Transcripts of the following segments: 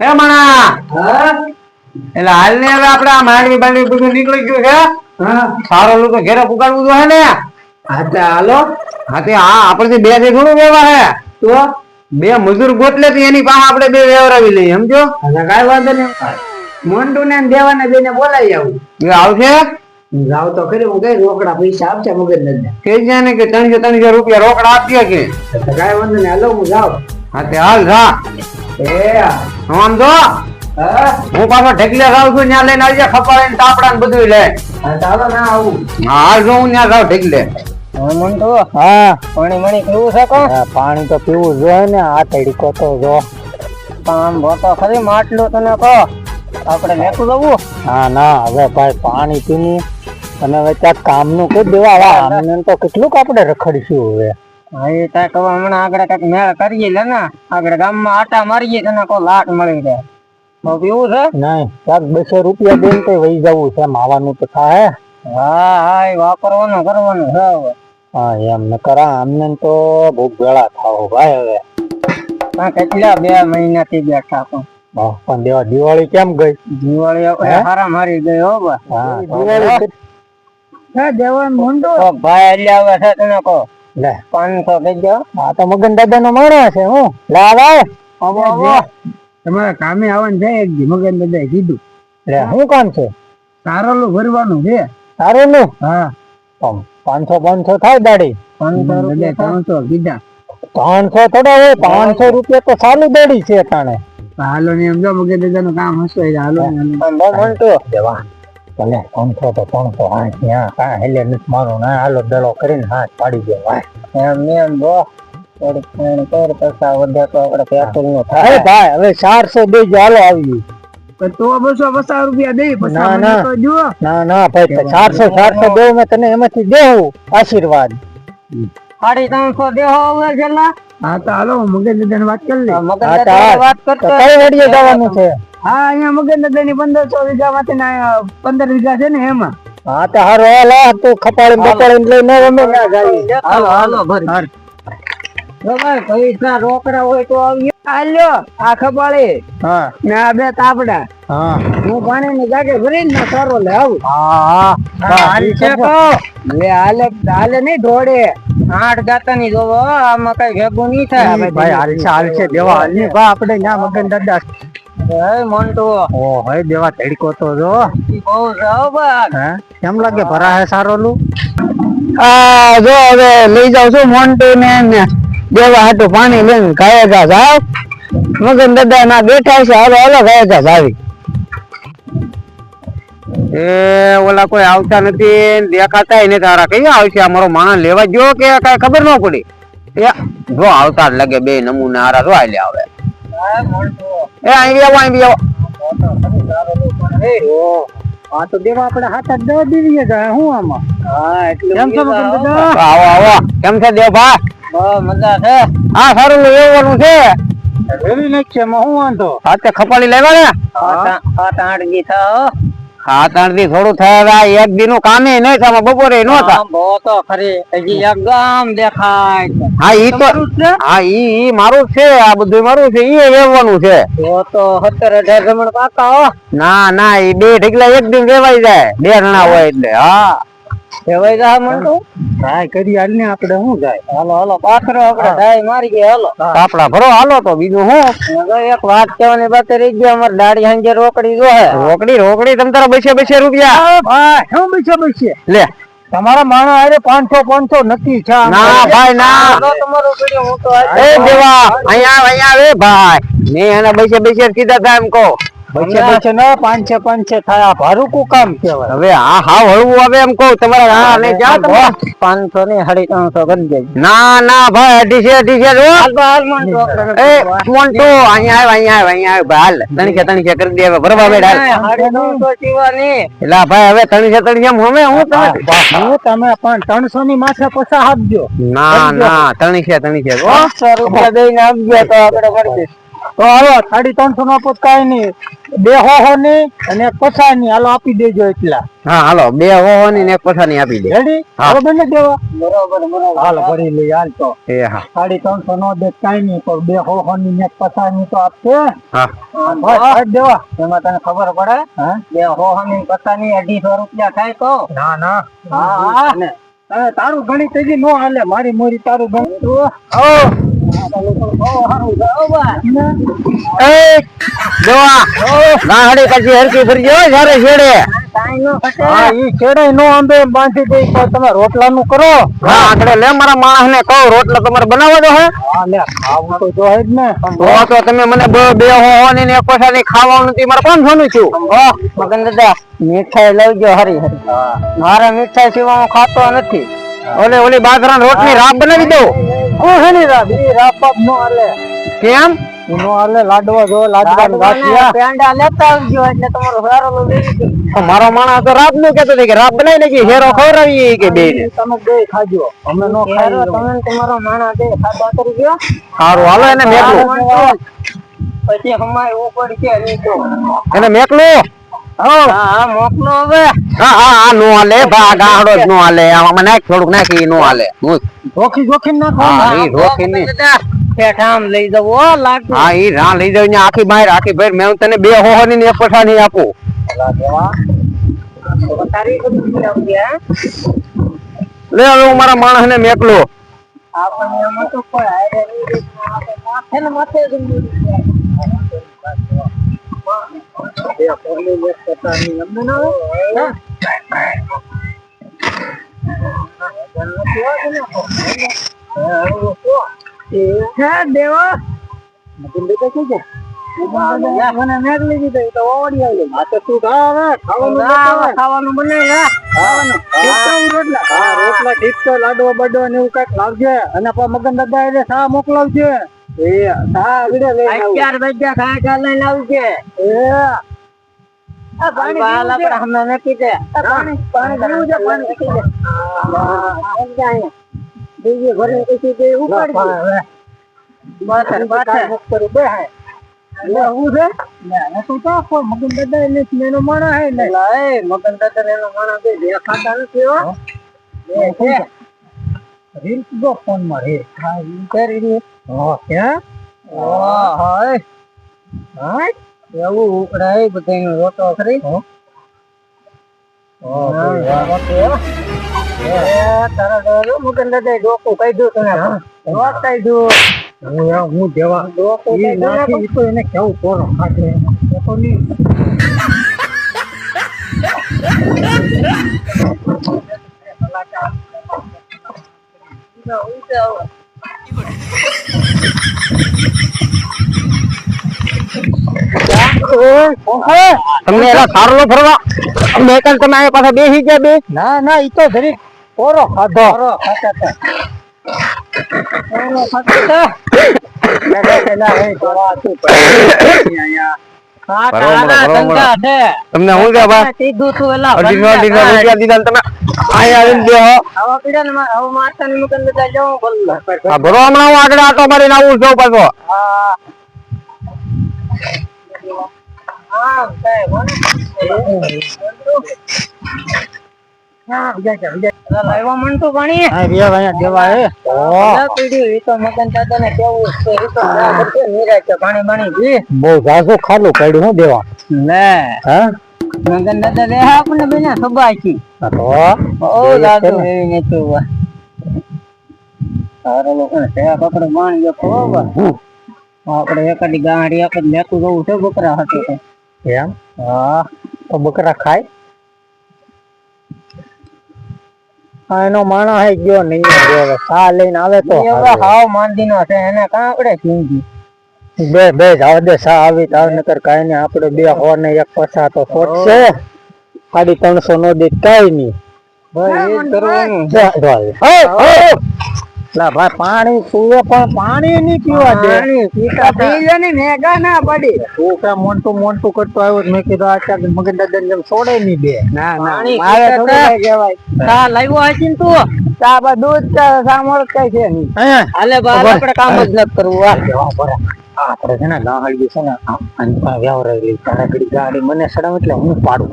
હે મણા! એટલે હાલ ને હવે આપડે આ માંડવી બાંડવી બધું નીકળી ગયું છે. સારો લોકો ઘેરે પુકારવું તો ને. હા હાલો. હા હા આપણે બેથી થોડું વ્યવહાર હે તો? બે મજૂર ગોતલે તો એની પાસે આપડે બે વ્યવહારાવી લઈએ સમજો? કઈ કાંઈ વાંધો નહીં. મોન્ટુ ને દેવાને બેને બોલાવી આવું. એ આવશે? જાવ તો ખરી હું કઈ રોકડા પૈસા આપશે મગજ નથી કે જાય ને કે ત્રણસો ત્રણસો રૂપિયા રોકડા આપીએ કે? તો કાંઈ વાંધો નહીં હાલો હું જાઉં. હા તે હાલ જા. એ આમ જો હું? પાછો ઢેકલે જાઉં છું ત્યાં લઈને આવજે ખપાડે ને તાપડા ને બધું લે. ચાલો તો હાલો ના આવું. હા હાલ જો હું ત્યાં જાઉં ઢેકલે મોન્ટુ હા. પાણી મણી પીવું છે કો પાણી તો પીવું જોઈએ ને આ તડકો તો જો. આમ ભોતો ખરી માટલું તને કહો. આપણે મેકું જવું? હા ના હવે ભાઈ પાણી પીની અને હવે ત્યાં કામનું કહી દેવા આવા અમને તો કેટલુંક આપણે રખડીશું હવે. હવે ત્યાં કહો હમણાં આગળ કંઈક મેળ કરીએ લે ને. આગળ ગામમાં આટા મારીએ તને કોઈ લાટ મળી જાય તો પીવું છે? નહીં ક્યાંક બસો રૂપિયા દઈને તો વહી જવું છે માવાનું તો થાય હા. હા એ વાપરવાનું કરવાનું છે હવે. હા એમ ન કરા અમને તો બહુ ભેળા થાવ ભાઈ હવે. કેટલા બે મહિનાથી બેઠા પણ પણ દેવા દિવાળી કેમ ગઈ? દિવાળી હારા મારી ગઈ હો બા દિવાળી દિવાળી હે દેવાન મુંડો ભાઈ એટલે હવે તને કહો લે. પાંચસો દેજો આ તો મગન દાદા નો માણસ છે હું. લે ભાઈ આવો આવો તમારે કામે આવવાનું છે એક મગન દાદાએ કીધું. લે શું કામ છે? તારલું ભરવાનું છે. સારું હા. પાંચસો પાંચસો થાય દાડી. પાંચસો રૂપિયા ત્રણસો કીધા. પાંચસો થોડા હોય પાંચસો રૂપિયા તો સારું દડી છે તાણે. હાલો ને એમ જો મગન દાદા નું કામ હશે હાલો ભલે પાંચસો તો ત્રણસો હા ત્યાં કાંઈ હેલે નથી મારું ના હાલો દડો કરીને હાથ પાડી દે ભાઈ એમ એમ બો આવી આશીર્વાદ. સાડી ત્રણસો દેહો હવે છેલ્લા. હા તો હાલો મગન વાત કરી લે. વાત તો કઈ વાડીએ જવાનું છે? હા અહીંયા મગનની ની પંદરસો વીઘા માંથી ના પંદર વીઘા છે ને એમાં. હા તો હારો હાલ તું ખપાડીને બપાડીને લઈને રમે ના જાય હાલો હાલો ભરી. ભાઈ પૈસા રોકડા હોય તો આવી હાલ્યો આ ખપાળી. હા. ને આ બે તાપડા. હા. હું પાણી ની ગાગે ભરી ને સારો લે આવું. હા હાલ છે તો. લે હાલે હાલે નહીં ઢોળે. આઠ જાતા ની જોવો આમાં કઈ ભેગું નહીં થાય. ભાઈ હાલ છે હાલ છે. દેવા હાલની બા આપણે ત્યાં મગન દાદા એ મોન્ટુ. ઓ દેવા તડકો તો જો. બહુ જાઓ હે કેમ લાગે? ભરા હે સારો લું આ જો હવે લઈ જાવ છું મોન્ટુ ને દેવા હાટું પાણી લઈને ગાયકા જાવ. મગન દાદા ના બેઠા છે હાલો હાલો ગાયકા જાવી. એ ઓલા કોઈ આવતા નથી દેખાતા નથી તારા. કઈ આવશે? અમારો મારો માણસ લેવા જો કે કઈ ખબર ન પડી? એ જો આવતા લાગે બે નમૂના હારા જો આલ્યા આવે. એ અહીં બી આવો અહીં બી આવો હા તો દેવા આપણે હાથ જ દવા દીધી જાય હું આમાં? હા એટલે કેમ છો આવો આવો. કેમ છે દેવભા બહુ મજા છે. હા સારું એવું છે. વેલી નાખ છે હું વાંધો? હાથે ખપાલી લેવા ને? હા આઠ દી થાઓ હા ત્રણ દી થોડું થયા એક દી નું કામે નહીં થાય બપોરે નો થાય તો ખરી. હજી એક દેખાય હા ઈ તો હા ઈ ઈ મારું છે. આ બધું મારું છે. ઈ વેવવાનું છે. તો તો સત્તર અઢાર જમણ પાકા ના ના ઈ બે ઢીકલા એક દિન વેવાઈ જાય. બે જણા હોય એટલે હા. કહેવાય જા મંટુ ટ્રાય કરી હાલ ને આપણે શું જાય હાલો હાલો પાથરો આપણે ડાય મારી ગયા હાલો. આપડા ભરો હાલો તો બીજું હું? એક વાત કહેવાની બાકી રહી ગઈ અમાર દાડી હાંજે રોકડી જોહે રોકડી રોકડી તમ તારા બેસે બેસે રૂપિયા. ભાઈ શું બેસે બેસે? લે. તમારા માણો અરે પાંચસો પાંચસો નક્કી છે. ના ભાઈ ના. તમારો તમારું હું તો એ દેવા અહીંયા અહીંયા આવે ભાઈ. મેં એના બેસે બેસે કીધા તા એમ કહો. બેસે બેસે ન પાંચસે પાંચસે થાય. ભારું કુ કામ કહેવાય. હવે આ હાવ હળવું આવે એમ કહું તમારા હા ને ક્યાં તમે. પાંચસો ને સાડી ત્રણસો કરી દેજો. ના ના ભાઈ અઢીસે અઢીસે જો હાલ બા, હાલ મંટુ આપણે એ મોન્ટુ અહીંયા આવ અહીંયા આવ અહીંયા આવ હાલ. તણકે તણકે કરી દે હવે હાલ. એલા ભાઈ હવે તણકે તણકે હવે હું તમે હું તમે પણ ત્રણસો ની માથે પૈસા આપજો. ના ના તણકે તણકે પાંચસો રૂપિયા દઈને આપજો તો આપણે કરી દઈશું. તો હાલો સાડી ત્રણસો નો તો નહીં. બે હોહો ની અને એક પછા ની હાલો આપી દેજો એટલા હા હાલો. બે હોવાની ને એક પછાની આપી દે. રેડી. બરોબર ને દેવા? બરોબર બરોબર. હાલ ભરી લઈ હાલ તો. એ હા. સાડી ત્રણસો નો દે કાંઈ નહીં પણ બે હોહો ની ને એક પછા ની તો આપશે હા. બસ દેવા. એમાં તને ખબર પડે? હા? બે પછા ની અઢીસો રૂપિયા થાય તો? ના ના. હા હા. તારું ગણિત હજી નો હાલે. મારી મોરી તારું ગણિત. ઓ ગાહડી પછી હરકી ફરજો હો જ્યારે છેડે. કાંઈ નો ઘટે. હા ઈ છેડે નો આંબે બાંધી દઈ તો તમે રોટલા નું કરો. હા આગળ લે મારા માણસ ને કહું રોટલો તમારે બનાવવો તો હે? હા લે આવું તો જો જ ને. તો તો તમે મને બે બે હોવાની ને એક પછાની ખાવાનું નથી મારે પાંચસો નું છું? મગન દાદા મીઠાઈ લઈ હરી હરી. મારે મીઠાઈ સિવાય હું ખાતો નથી. ઓલે ઓલી બાજરા રોટલી રાબ બનાવી દો ઓ હેની રાત ઈ રાત નો આલે કેમ? નો આલે લાડવા જો લાડવા ને પેંડા લેતા આવજો એટલે તમારો સારો લો તો મારો માણસ તો રાબનું કેતો હતો કે રાબ બનાવી કે હેરો ખવરાવી કે બે તમે બે ખાજો. અમે નો હેરો ખાઈ તમે તમારો માણસ દે ખાધા કરી ગયો. સારું હાલો એને મેકલું. પછી અમારે ઉપર કે એને મેકલું. હા. હા મોકલો હવે. હા હા હા નો હાલે ભા ગાહડો નો હાલે. આમાં નાખ થોડુંક નાખી નો હાલે. જોખી જોખી નાખો. હા ઈ ની ઠેઠ લઈ જવો લાગુ હા ઈ રા લઈ જાવ આખી બહાર આખી બહાર મેં તને બે હોવાની ને એક પઠાની આપું? લે હવે હું મારા માણસ ને મેકલો. આપણને એમાં તો કોઈ હારે નહીં દેખતું. આપણે માથે ને માથે જ ઊંઘી હે દેવા મને મેઘ લીધી તો એ તો ઓવડી આવી આ તો તું ખા હવે ખાવાનું ખાવાનું ખાવાનું રોટલા હા રોટલા ઠીક છે લાડવા બાડવા ને એવું કંઈક લાવજે. અને મગન દાદા એટલે શા મોકલાવજે. એ શા આગળ લઈ આવું. અગિયાર વાગ્યા ખાય ચાલ લઈને આવજે એ. પાણી આપણે હમણાં નાખી દે પાણી પાણી પીવું છે પાણી નાખી દે બીજી ભરીને પછી બે ઉપાડી બાથર બાથર કરું બે હે એટલે હું છે? ને અને તું તો કોઈ મગન દાદા એટલે મેનો માણા હે ને એ મગન દાદા એનો માણસ બે દેખાતા નથી હો. એ છે. રીલ જો ફોનમાં રીલ હા રીલ કરી રે હા ક્યાં ઓહ હાય હા એવું ઉકળાય બધાનો રોટો ખરી તારા ડોલો મગન દાદા ડોકું કહી દઉં તને રોટ કહી દઉં હું યાર હું જેવા ડોકું ઈ કહી દઉં નાખી ઈ તો એને કેવું પોરો ખાધે એ તો નહીં તમને એલા સારો ફરવા. બે કાલ તમે આ પાછા બેસી ગયા બે. ના ના ઈ તો જરીક પોરો ખાધો. પોરો ખાતા હતા. ખાતા છે. તમને હું કે તને કીધું તું એલા અઢીસો અઢીસો રૂપિયા દીધા તમે. અહીંયા આવીને બેહો હવે પીડા ને મુકન દેતા જાઉં બોલો. હા ભરો હમણાં હું આગળ આટો મારીને આવું છું. પાછો હા. હા લાવ્યા? હા દેવા હે. તો મગન દાદાને કેવું છે. ઈ તો ના બધે નિરાંતે પાણી બાણી પી. બહુ ઝાઝું ખાલું કાઢ્યું હું દેવા. લે. હા? મગન દાદા બેને તો. ઓ એવી. તારા સેવા માણી આપણે એકાદી ગાડી આપણે લેતું જવું છે બકરા હતું એમ? હા. તો બકરા ખાય હા એનો માણસ હે ગયો નહીં હવે સા લઈને આવે તો હવે હાવ માંદીનો છે એને કા આપણે ચીંધી. બે બે જાવ દે સા આવી તાવ નકર કાઈ નહીં આપણે બે હોર ને એક પછા તો ખોટશે સાડી ત્રણસો નો દે કઈ નહીં. ભાઈ એ કરવાનું. લા ભાઈ પાણી પીવે પણ પાણી નહીં પીવા દે પીતા પી ને મેગા ના પડી તું કે મોન્ટું મોન્ટું કરતો આવ્યો તો મેં કીધું આ ચાક મગન દાદા જેમ છોડે નહીં બે ના ના મારે થોડું તા. કહેવાય ચા લાવ્યો હશે ને તું તા બા દૂધ ચા ચા મળે કઈ છે નહીં હાલે બા આપણે કામ જ નથી કરવું આ આપણે છે ને ગાહડી છે ને વ્યવહારેલી ગાડી મને સડાવ એટલે હું પાડું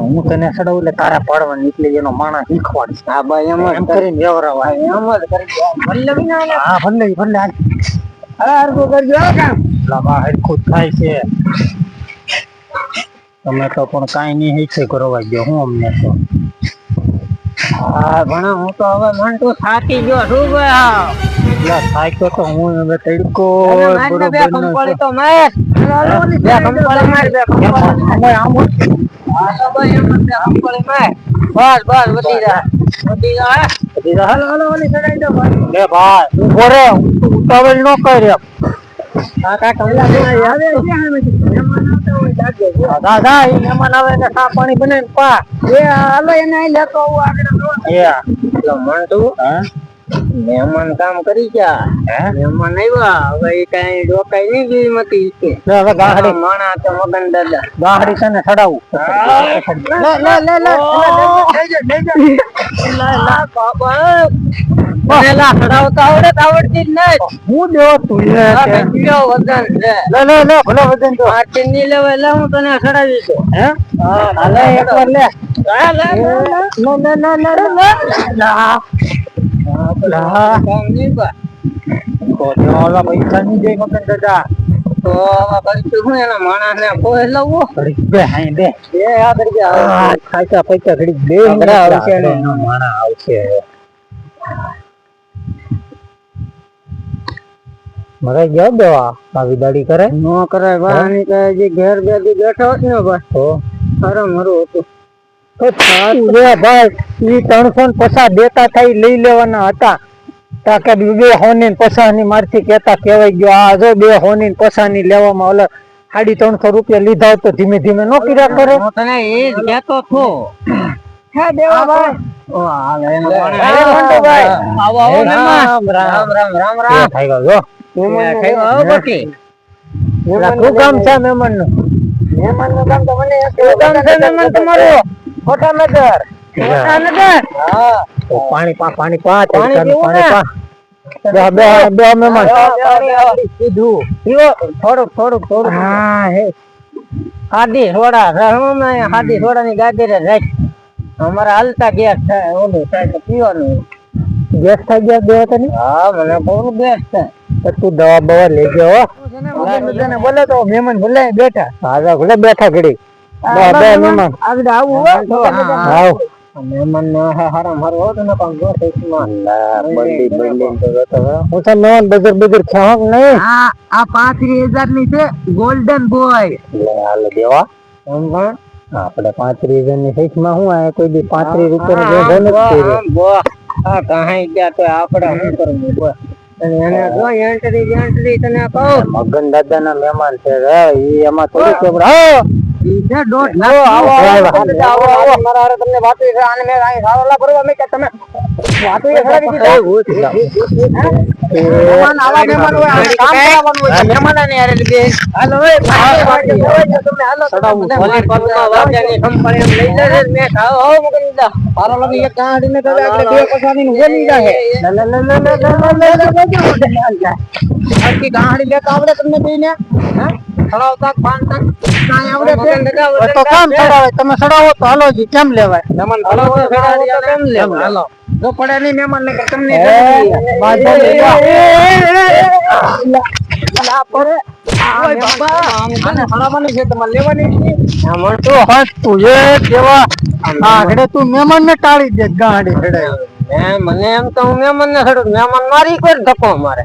હું તને સડાવું એટલે તારા પાડવા એટલે એનો માણસ શીખવાડીશ હા ભાઈ એમ જ એમ કરીને વ્યવહાર એમ જ કરી. હા ભલે ભલે. અરે હરખું કરજો કામ. લાવા બા હરખું થાય છે. તમે તો પણ કાંઈ નહીં હિસ્સે કરવા ગયો હું અમને તો. હા ભણા હું તો હવે મંટુ થાકી ગયો છું ભાઈ થાક્યો તો હું હવે તડકો બરોબર તો માર. બે કંપાળી માર, બે કંકોળી. આમ બસ બસ વધી જા વધી જા વધી જા હાલો હાલો ઓલી ચડાઈ દો ભાઈ લે ભાઈ ઊભો રે ઉતાવળ આવે એ મહેમાન આવે ને ખા પાણી બને પા એ હાલો એને લેતો આવું આગળ એ મન તું મહેમાન કામ કરી ગયા મહેમાન આવ્યા હવે એ કઈ રોકાઈ નહીં ગઈ મતી છે હવે ગાહડી માણા તો મગન દાદા ગાહડી છે ને ચડાવું લે લે લે લે લા બાબા પેલા ચડાવતા આવડે આવડતી જ નહીં હું દેવો તું લે વજન છે લે લે લે ભલે વજન તો આટલી ની લેવાય લે હું તને ચડાવી દઉં હે હા લે એકવાર લે લે લે લે લે લે લે Lah. Kodol apa ikan ini kau kan dada. તો શું એના માણસ ને કોઈ લાવવો ઘડીક બે હાઈ બે એ આ ઘડીક ખાચા પૈસા ઘડીક બે આવશે એનો માણા આવશે મરે ગયો દેવા? આવી દાડી કરે? ન કરે વાની કહે જે ઘેર બેદી બેઠો ને બસ તો અરે મરું હતું. ભાઈ ઈ ત્રણસો ને પચાસ દેતા થઈ લઈ લેવાના હતા. તાકે બે હોની ને પચાસની મારથી કેતા કેવાય ગયો આ જો બે હોની ને પચાસની લેવામાં ઓલા સાડી ત્રણસો રૂપિયા લીધા તો ધીમે ધીમે નો કર્યા કરે? તને એ જ કેતો છો. હે દેવા ભાઈ. શું કામ છે મહેમાનનું? મહેમાનનું કામ તો મને કામ છે. મહેમાન તમારું? ખોટા નગર નગર હા પાણી પા પાણી પા પાણી પાણી પા. બે બે બે મહેમાન. સીધું. પીવો. થોડું થોડું થોડું હા હે. હાદી સોડા રહમાં હાદી થોડા ની ગાડી રે રાખ. અમારા હાલતા ગેસ થાય ઓલું થાય તો પીવાનું. ગેસ થઈ ગયા બે તને હા મને બહુ ગેસ થાય. તું દવા બવા લેજો બોલે તો મહેમાન ભલે બેઠા. હા ભલે બેઠા ઘડી. આગળની છે ગોલ્ડન બોય લે હાલ દેવા. ની સેટમાં હું આ કોઈ બી 35 રૂપિયા નો બોનસ કર્યો. બો. ગયા તો આપણે શું કરવું મગન દાદા ના મહેમાન છે એમાં થોડી ગાંડી લેતા આવડે તમને બેને હા ખડાવતા બાંધતા કાંઈ આવડે છે? તો કામ ચડાવે તમે ચડાવો તો હાલો જી કેમ લેવાય? મહેમાન ખડાવો તો કેમ લેવા? હાલો. જો પડે નહીં મહેમાન ને તમને લા પડે. ઓય બાબા, આને છે, તમારે લેવાની છે? આમાં તો એ કેવા? આગળ તું મહેમાન ને ટાળી દે ગાડી ચડાય મેં- મને એમ તો હું મહેમાન ને ખડું મહેમાન મારી કોઈ ધક્કો મારે.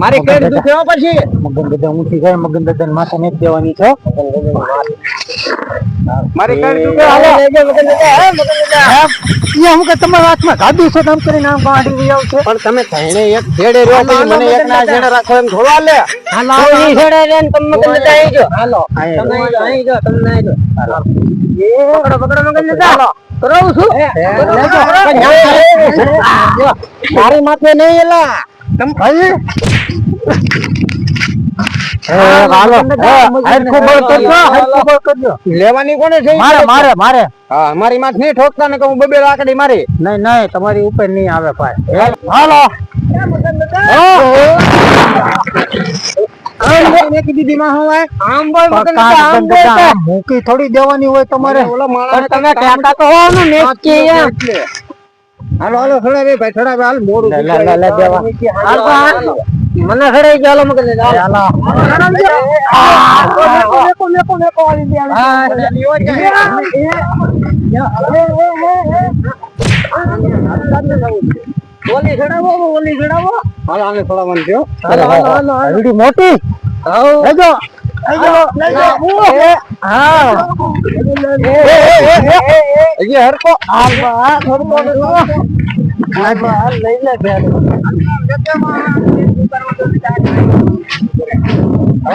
મારી કઈ પછી મગન દાદા ઊંચી ગયા મગન દાદા ને માથે નથી દેવાની છો મારે કઈ દુખે હાલો લેજો મગન દાદા હે મગન દાદા ઈ હું કે તમારા હાથમાં ગાડી છે તો કરીને આમ ગાડી લઈ છે પણ તમે થઈને એક છેડે રહ્યો પછી મને એક ના છેડે રાખો એમ થોડો હાલે હાલો, ઈ છેડે રહે ને તમે મગન દાદા આવી જો હાલો તમે આવી જો તમને આવી. એ પકડો પકડો મગન દાદા કરાવું છું મારી માથે નહીં એલા તમ ભાઈ તમારી ઉપર નહીં આવે મૂકી થોડી દેવાની હોય તમારે. હાલો હાલો થોડા ભાઈ થોડા હાલ મોડું હાલ. મને ખડે ચાલો મગર દાદા. ચાલો મેકો, મેકો, મેકો વાળી દે. હા. ઓલી ચડાવો ઓલી ચડાવો હાલ આને ચડાવવાનું થયો હાલો હાલો હાલો હાલો. મોટી. લેજો હજી હરકો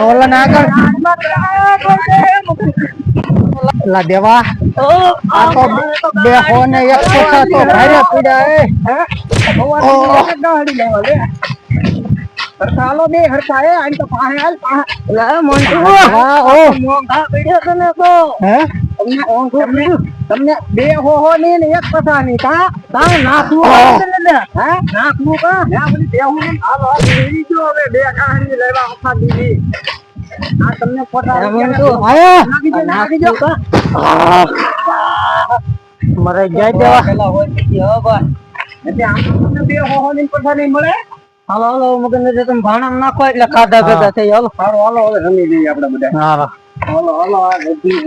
ઓલા ના આગળ લા દેવા. આ તો બે હો ને એક પૈસા તો ભારે પીડા એ હરખાલો બે હરખા આની તો પાસે હાલ પાસે હા ઓ. મોંઘા પડ્યો તને તો. હે? તમને તમને બે હો હો ની ને એક કા? નાખવું હા. હે? નાખવું કા? ના બધી બે હું હાલો હાલો લઈ જો હવે બે કાહણી લેવા ઓખા દીધી આ તમને ફોટા નાખી દો નાખી દો. મરે જાય દેવા પેલા હોય પછી ભાઈ. એટલે આમ તમને બે હો હો ની નહીં મળે? હાલો હાલો મગન ને તમે ભાણા નાખો એટલે ખાધા ભેગા થઈ હાલો. હાલો હાલો હવે રમી લઈએ આપણે બધા. હાલો. હાલો હાલો આ બધી